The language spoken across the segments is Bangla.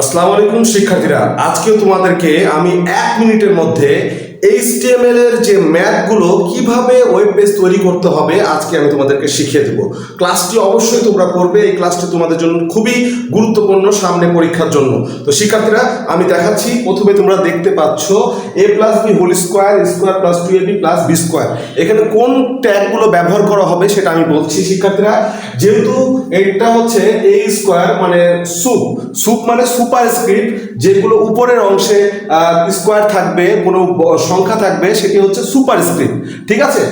আসসালামু আলাইকুম শিক্ষার্থীরা। আজকে তোমাদেরকে আমি এক মিনিটের মধ্যে এইচটিএমএল এর যে ম্যাথগুলো কীভাবে ওয়েব পেজ তৈরি করতে হবে, আজকে আমি তোমাদেরকে শিখিয়ে দেবো। ক্লাসটি অবশ্যই তোমরা করবে, এই ক্লাসটি তোমাদের জন্য খুবই গুরুত্বপূর্ণ সামনে পরীক্ষার জন্য। তো শিক্ষার্থীরা, আমি দেখাচ্ছি, প্রথমে তোমরা দেখতে পাচ্ছ A plus B whole square square plus two A plus B square এখানে কোন ট্যাগগুলো ব্যবহার করা হবে সেটা আমি বলছি শিক্ষার্থীরা। যেহেতু এটা হচ্ছে এ স্কোয়ার মানে সুপ সুপ মানে সুপার স্ক্রিপ্ট যেগুলো উপরের অংশে স্কোয়ার থাকবে, কোনো সংখ্যা থাকবে সেটি হচ্ছে সুপার স্ক্রিপ্ট ঠিক আছে?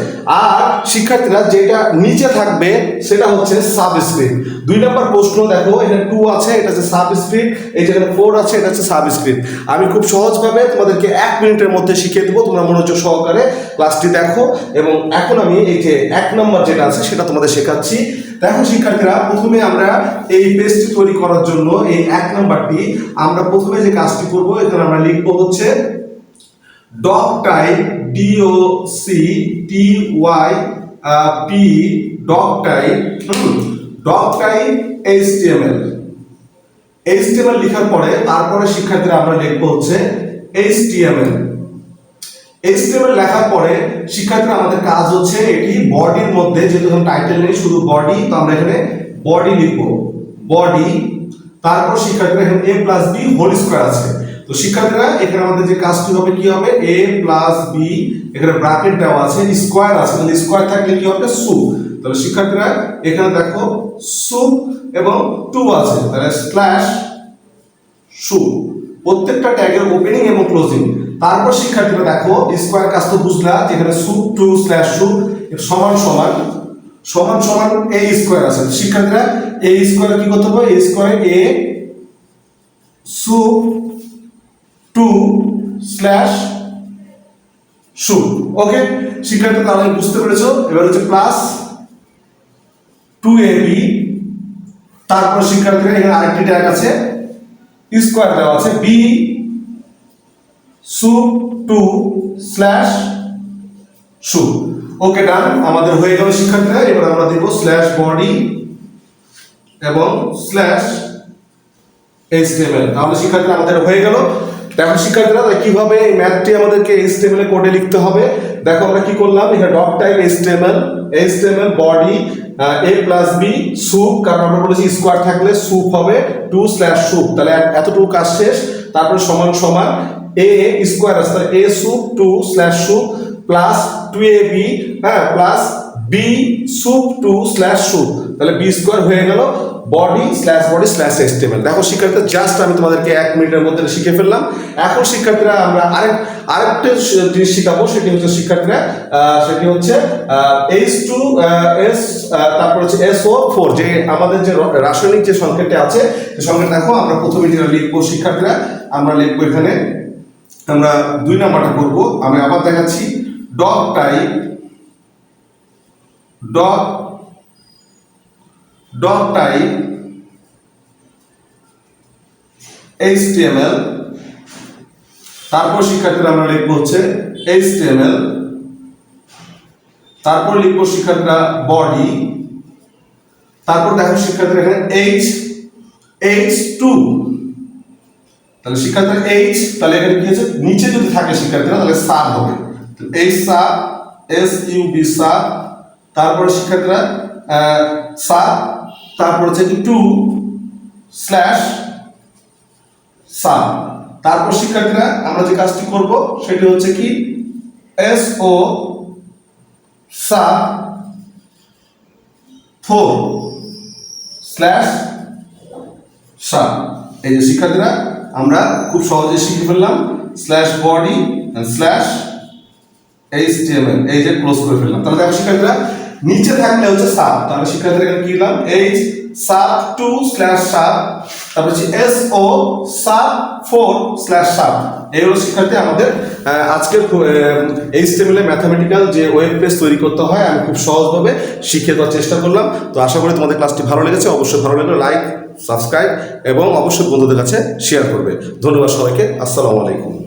আর শিক্ষার্থীরা যেটা নিচে থাকবে সেটা হচ্ছে সাব স্ক্রিপ্ট দুই নম্বর প্রশ্ন, দেখো এখানে টু আছে, এটা হচ্ছে সাব স্ক্রিপ্ট এই যেখানে ফোর আছে, এটা হচ্ছে সাব স্ক্রিপ্ট আমি খুব সহজভাবে তোমাদেরকে এক মিনিটের মধ্যে শিখিয়ে দেবো, তোমরা মনোযোগ সহকারে ক্লাসটি দেখো, এবং এখন আমি এই যে এক নম্বর যেটা আছে, সেটা তোমাদের শেখাচ্ছি। দেখো শিক্ষার্থীরা, প্রথমে আমরা এই পেজটি তৈরি করার জন্য এই এক নম্বরটি আমরা প্রথমে যে কাজটি করব, এখানে আমরা লিখব হচ্ছে doc type D O C T Y P doc type doc type HTML HTML লেখার পরে তারপরে শিক্ষার্থীরা আমরা লিখব হচ্ছে এইচটিএমএল এইচটিএমএল লেখার পরে শিক্ষার্থীরা আমাদের কাজ হচ্ছে এটি বডির মধ্যে, যেহেতু টাইটেল নেই, শুধু বডি তো আমরা এখানে বডি লিখব। বডি তারপর শিক্ষার্থীরা এখানে A plus B whole square আছে। তো শিক্ষার্থীরা, এখানে আমাদের যে কাজটি হবে, কি হবে? এ প্লাস বি এখানে ব্র্যাকেট দেওয়া আছে স্কোয়ার আছে, তাহলে স্কোয়ার থাকলে কি হবে? সু তাহলে শিক্ষার্থীরা, এখানে দেখো সু এবং টু আছে, তাহলে স্ল্যাশ শু প্রত্যেকটা ট্যাগের ওপেনিং এবং ক্লোজিং তারপর শিক্ষার্থীরা দেখো স্কোয়ার কাজ তো বুঝলা যেখানে সু টু স্ল্যাশ সু সমান সমান সমান সমান এ স্কোয়ার আছে। শিক্ষার্থীরা এ স্কোয়ার কি করতে হবে? এ স্কোয়ার এ সু টু স্ল্যাশ সু ওকে? শিক্ষার্থী, তাহলে বুঝতে পেরেছ? এবার হচ্ছে প্লাস টু এ বি। তারপর শিক্ষার্থীরা, এখানে আরেকটি ট্যাগ আছে। স্কোয়ার দেওয়া আছে। বি সু টু স্ল্যাশ সু ওকে, ডান। আমাদের হয়ে গেল শিক্ষার্থীরা। এবার আমরা দেব স্ল্যাশ বডি এবং স্ল্যাশ এইচটিএমএল তাহলে শিক্ষার্থীরা, আমাদের হয়ে গেল। দেখো শিক্ষার্থীরা কীভাবে এই ম্যাথটি আমাদেরকে এইচটিএমএল এ কোডে লিখতে হবে? দেখো আমরা কি করলাম? এখানে dot type HTML HTML body A plus B sup কারণ আমরা বলেছি স্কোয়ার থাকলে সুপ হবে টু স্ল্যাশ সুপ তাহলে এতটুকু কাজ শেষ। তারপরে সমান সমান এ স্কোয়ার আছে। A sup two slash sup plus two A B হ্যাঁ plus B sup two slash sup তাহলে বি স্কোয়ার হয়ে গেল বডি স্ল্যাশ বডি স্ল্যাশ এস্টেবল দেখো শিক্ষার্থীরা জাস্ট আমি তোমাদেরকে এক মিনিটের মধ্যে শিখে ফেললাম। এখন শিক্ষার্থীরা আমরা আরেক, আরেকটা জিনিস শিখাবো, সেটি হচ্ছে শিক্ষার্থীরা সেটি হচ্ছে এইচ টু এস তারপর হচ্ছে এস ও ফোর যে আমাদের যে রাসায়নিক যে সংকেতটা আছে, সে সংকেত দেখো, আমরা প্রথমে যেটা লিখব শিক্ষার্থীরা, আমরা লিখব এখানে, আমরা দুই নাম্বারটা করব। আমি আবার দেখাচ্ছি dot type dot dot type HTML তারপর শিক্ষার্থীরা আমরা লিখব হচ্ছে HTML তারপর লিখব শিক্ষার্থীরা বডি, তারপর দেখো শিক্ষার্থীরা এখানে H H টু। তাহলে শিক্ষার্থীরা H তাহলে এখানে কি আছে নিচে যদি থাকে শিক্ষার্থীরা, তাহলে সাব হবে। H sub S U B sub তারপরে শিক্ষার্থীরা সাব তারপর হচ্ছে কি টু স্ল্যাশ সাব তারপর শিক্ষার্থীরা, আমরা যে কাজটি করব, সেটি হচ্ছে কি S O sub four slash sub এই যে শিক্ষার্থীরা, আমরা খুব সহজে শিখে ফেললাম, স্ল্যাশ বডি স্ল্যাশ এইচটিএমএল এই যে ক্লোজ করে ফেললাম। তাহলে দেখো শিক্ষার্থীরা নিচে থাকলে হচ্ছে সাব তাহলে শিক্ষার্থীরা এখানে কি লিখলাম H sub two slash sub তারপর হচ্ছে S O sub four slash sub এই হলো শিক্ষার্থী আমাদের আজকের এইচটিএমএল এ ম্যাথামেটিক্যাল যে ওয়েব পেজ তৈরি করতে হয়, আমি খুব সহজভাবে শিখিয়ে দেওয়ার চেষ্টা করলাম। তো আশা করি তোমাদের ক্লাসটি ভালো লেগেছে। অবশ্যই ভালো লাগলে লাইক সাবস্ক্রাইব এবং অবশ্যই বন্ধুদের কাছে শেয়ার করবে। ধন্যবাদ সবাইকে। আসসালামু আলাইকুম।